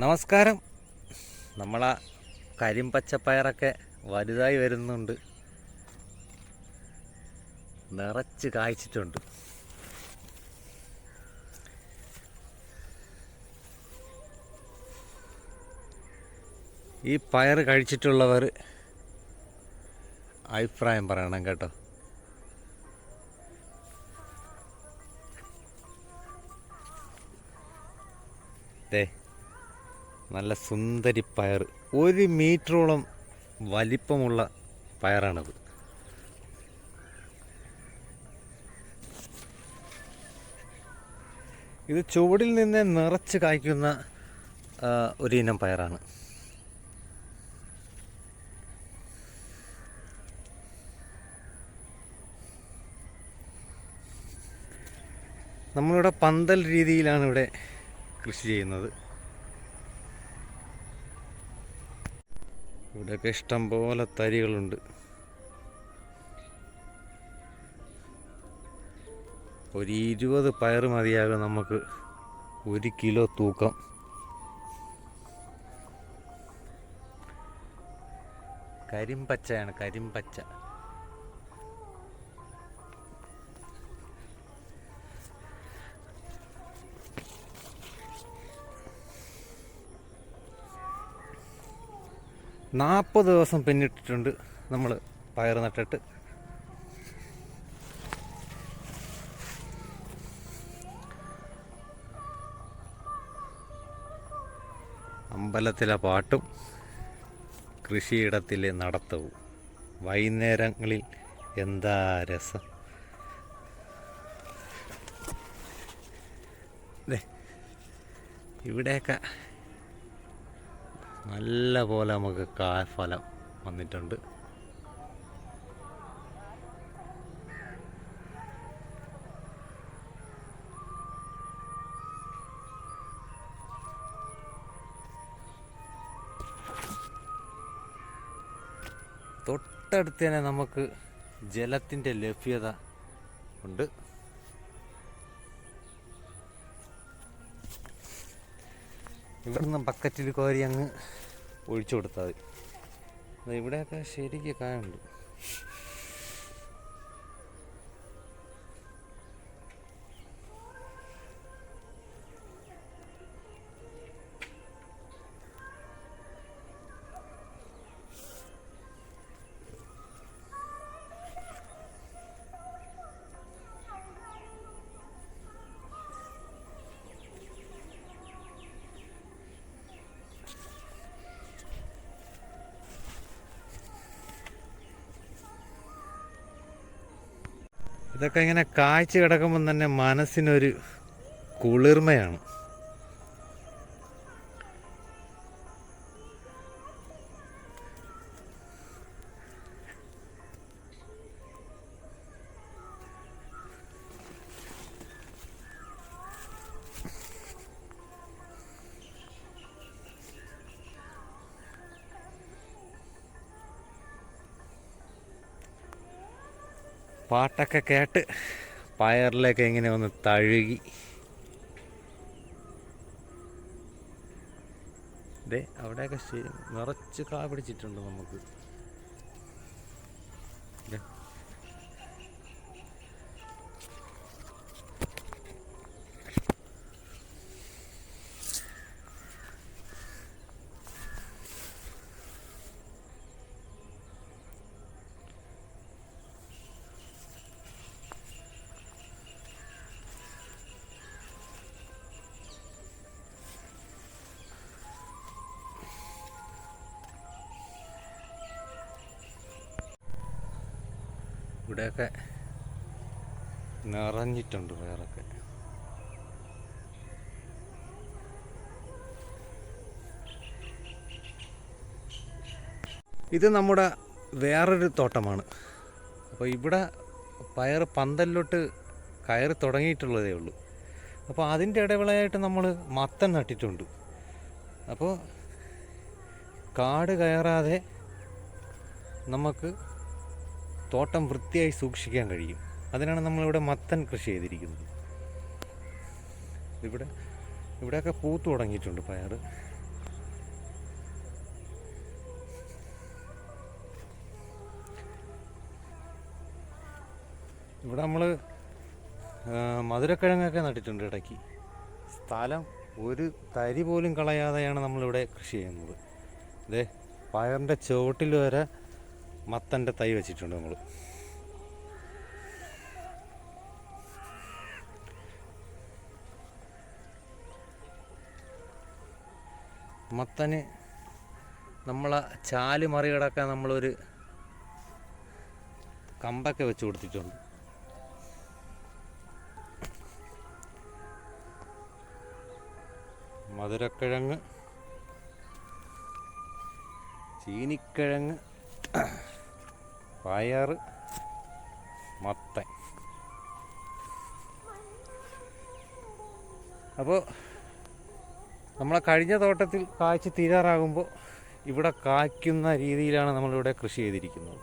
നമസ്കാരം. നമ്മളാ കരിമ്പച്ചപ്പയറൊക്കെ വലുതായി വരുന്നുണ്ട്. നിറച്ച് കായ്ച്ചിട്ടുണ്ട്. ഈ പയർ കഴിച്ചിട്ടുള്ളവർ അഭിപ്രായം പറയണം കേട്ടോ. ദേ നല്ല സുന്ദരി പയർ. ഒരു മീറ്ററോളം വലിപ്പമുള്ള പയറാണത്. ഇത് ചുവടിൽ നിന്ന് നിറച്ച് കായ്ക്കുന്ന ഒരു ഇനം പയറാണ്. നമ്മളിവിടെ പന്തൽ രീതിയിലാണ് ഇവിടെ കൃഷി ചെയ്യുന്നത്. ഇവിടെയൊക്കെ ഇഷ്ടം പോലെ തരികളുണ്ട്. ഒരു ഇരുപത് പയർ മതിയാകും നമുക്ക്. ഒരു കിലോ തൂക്കം. കരിമ്പച്ചയാണ് കരിമ്പച്ച. നാൽപ്പത് ദിവസം പിന്നിട്ടിട്ടുണ്ട് നമ്മൾ പയർ നട്ടിട്ട്. അമ്പലത്തിലെ പാട്ടും കൃഷിയിടത്തിലെ നടത്തവും. വൈകുന്നേരങ്ങളിൽ എന്താ രസം? ഇവിടെയൊക്കെ നല്ല പോലെ നമുക്ക് കായ്ഫലം വന്നിട്ടുണ്ട്. തൊട്ടടുത്ത് തന്നെ നമുക്ക് ജലത്തിന്റെ ലഭ്യത ഉണ്ട്. ഇവിടുന്ന് ബക്കറ്റിൽ കോരി അങ്ങ് ഒഴിച്ചു കൊടുത്താൽ മതി. ഇവിടെയൊക്കെ ശരിക്ക് കായുണ്ട്. ഇതൊക്കെ ഇങ്ങനെ കാഴ്ച കിടക്കുമ്പോൾ തന്നെ മനസ്സിനൊരു കുളിർമയാണ്. പാട്ടൊക്കെ കേട്ട് പയറിലേക്ക് ഇങ്ങനെ ഒന്ന് തഴുകി. ദേ അവിടെയൊക്കെ നിറച്ച് കാ പിടിച്ചിട്ടുണ്ട് നമുക്ക്. ഇവിടെയൊക്കെ നിറഞ്ഞിട്ടുണ്ട് വേറൊക്കെ. ഇത് നമ്മുടെ വേറൊരു തോട്ടമാണ്. അപ്പോൾ ഇവിടെ പയർ പന്തലിലോട്ട് കയറി തുടങ്ങിയിട്ടുള്ളതേ ഉള്ളൂ. അപ്പോൾ അതിന്റെ ഇടവേളയായിട്ട് നമ്മൾ മത്തൻ നട്ടിട്ടുണ്ട്. അപ്പോൾ കാട് കയറാതെ നമുക്ക് തോട്ടം വൃത്തിയായി സൂക്ഷിക്കാൻ കഴിയും. അതിനാണ് നമ്മളിവിടെ മത്തൻ കൃഷി ചെയ്തിരിക്കുന്നത്. ഇവിടെ ഇവിടെയൊക്കെ പൂത്തു തുടങ്ങിയിട്ടുണ്ട് പയർ ഇവിടെ നമ്മൾ മധുരക്കിഴങ്ങൊക്കെ നട്ടിട്ടുണ്ട് ഇടയ്ക്ക്. സ്ഥലം ഒരു തരി പോലും കളയാതെയാണ് നമ്മളിവിടെ കൃഷി ചെയ്യുന്നത്. ഇതേ പയറിന്റെ ചുവട്ടിൽ വരെ മത്തന്റെ തൈ വെച്ചിട്ടുണ്ട് നമ്മൾ മത്തന് നമ്മളെ ചാൽ മറികടക്കാൻ നമ്മളൊരു കമ്പൊക്കെ വെച്ച് കൊടുത്തിട്ടുണ്ട്. മധുരക്കിഴങ്ങ് ചീനിക്കിഴങ്ങ് പയർ മത്തൻ. അപ്പോൾ നമ്മളെ കഴിഞ്ഞ തോട്ടത്തിൽ കായ്ച്ച് തീരാറാകുമ്പോൾ ഇവിടെ കായ്ക്കുന്ന രീതിയിലാണ് നമ്മളിവിടെ കൃഷി ചെയ്തിരിക്കുന്നത്.